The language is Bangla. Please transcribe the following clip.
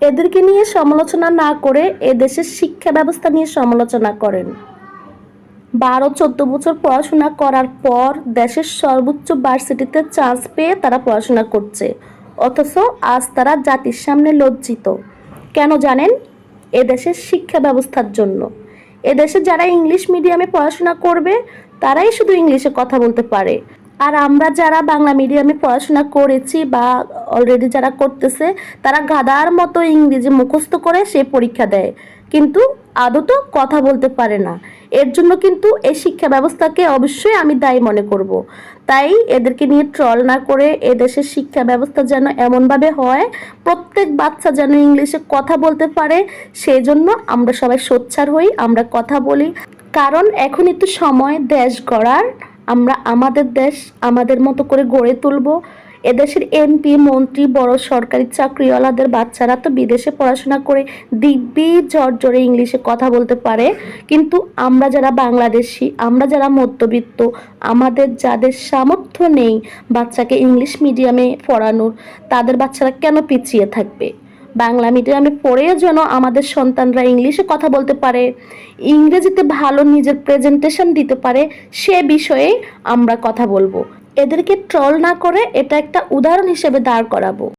এদেরকে নিয়ে সমালোচনা না করে এদেশের শিক্ষা ব্যবস্থা নিয়ে সমালোচনা করেন। বারো, চোদ্দ বছর পড়াশোনা করার পর দেশের সর্বোচ্চ ভার্সিটিতে চান্স পেয়ে তারা পড়াশোনা করছে। অথচ আজ তারা জাতির সামনে লজ্জিত। কেন জানেন? এদেশের শিক্ষা ব্যবস্থার জন্য। এদেশে যারা ইংলিশ মিডিয়ামে পড়াশোনা করবে, তারাই শুধু ইংলিশে কথা বলতে পারে। আর আমরা যারা বাংলা মিডিয়ামে পড়াশোনা করেছি বা অলরেডি যারা করতেছে, তারা গাদার মতো ইংরেজি মুখস্থ করে সে পরীক্ষা দেয়। কিন্তু আদৌ কথা বলতে পারে না। এর জন্য কিন্তু এই শিক্ষা ব্যবস্থাকে অবশ্যই আমি দায়ী মনে করব। তাই এদেরকে নিয়ে ট্রল না করে এদেশের শিক্ষা ব্যবস্থা যেন এমনভাবে হয়, প্রত্যেক বাচ্চা যেন ইংলিশে কথা বলতে পারে সেই জন্য আমরা সবাই সোচ্চার হই, আমরা কথা বলি। কারণ এখন একটু সময় দেশ গড়ার আমরা আমাদের দেশ আমাদের মতো করে গড়ে তুলব। এদেশের এমপি, মন্ত্রী, বড় সরকারি চাকরিওয়ালাদের বাচ্চারা তো বিদেশে পড়াশোনা করে দিব্যি জর্জরে ইংলিশে কথা বলতে পারে। কিন্তু আমরা যারা বাংলাদেশি, আমরা যারা মধ্যবিত্ত, আমাদের যাদের সামর্থ্য নেই বাচ্চাকে ইংলিশ মিডিয়ামে পড়ানোর, তাদের বাচ্চারা কেন পিছিয়ে থাকবে? বাংলা মিডিয়ামে পড়েও যেন আমাদের সন্তানরা ইংলিশে কথা বলতে পারে, ইংরেজিতে ভালো নিজের প্রেজেন্টেশন দিতে পারে, সে বিষয়ে আমরা কথা বলব। এদেরকে ট্রল না করে এটা একটা উদাহরণ হিসেবে দাঁড় করাবো।